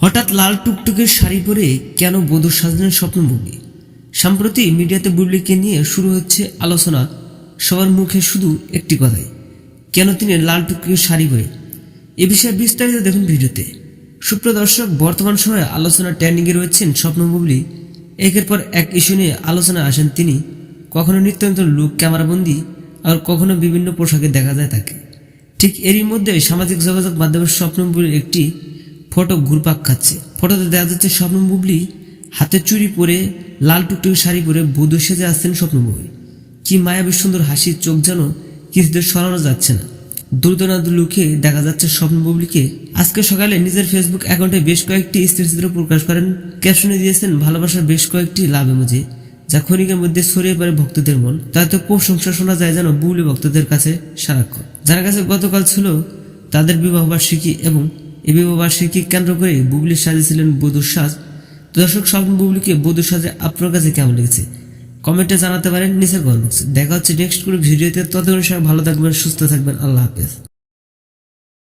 হঠাৎ লাল টুকটুকের শাড়ি পরে কেন বধূ সাজলেন স্বপ্ন বুবলি সম্প্রতি মিডিয়াতে বুবলিকে নিয়ে শুরু হচ্ছে আলোচনা। সবার মুখে শুধু একটি কথাই, কেন তিনি লাল টুকটুকের শাড়ি পরে? এ বিষয়ে বিস্তারিত দেখুন ভিডিওতে। সুপ্রিয় দর্শক, বর্তমান সময়ে আলোচনা ট্রেন্ডিংয়ে রয়েছেন স্বপ্ন বুবলি। একের পর এক ইস্যু নিয়ে আলোচনায় আসেন তিনি। কখনো নিত্যন্ত লুক, ক্যামেরাবন্দি আর কখনো বিভিন্ন পোশাকে দেখা যায় তাকে। ঠিক এরই মধ্যে সামাজিক যোগাযোগ মাধ্যমের স্বপ্ন বুবলির একটি ফটো ঘুরপাক খাচ্ছে। ফটোতে দেখা যাচ্ছে স্বপ্ন বুবলি হাতে চুরি পরে লাল টুকটুকি শাড়ি পরে বধূ সেজে আসছেন স্বপ্ন বুবলি। কি মায়াবী সুন্দর হাসির চোখ যেন কিছুদের সরানো যাচ্ছে না। দ্রুত না লুকে দেখা যাচ্ছে স্বপ্ন বুবলিকে। আজকে সকালে নিজের ফেসবুক অ্যাকাউন্টে বেশ কয়েকটি স্থিরচিত্র প্রকাশ করেন। ক্যাপশনে দিয়েছেন, ভালোবাসার বেশ কয়েকটি লাভ এমোজি, যা ক্ষণিকের মধ্যে ছড়িয়ে পড়ে ভক্তদের মন। তাতে প্রশংসা শোনা যায় যেন বুবলি ভক্তদের কাছে সারাক্ষণ। যার কাছে গতকাল ছিল তাদের বিবাহ বার্ষিকী এবং বার্ষিকী কেন্দ্র করে বুবলি সাজিয়েছিলেন বধুর সাজ। দর্শক, স্বপ্ন বুবলিকে বধুর সাজে আপনার কাছে কেমন লেগেছে? কমেন্টে জানাতে পারেন নিচের কমেন্ট বক্সে। দেখা হচ্ছে নেক্সট কোনো ভিডিওতে। ততক্ষণ সবাই ভালো থাকবেন, সুস্থ থাকবেন। আল্লাহ হাফেজ।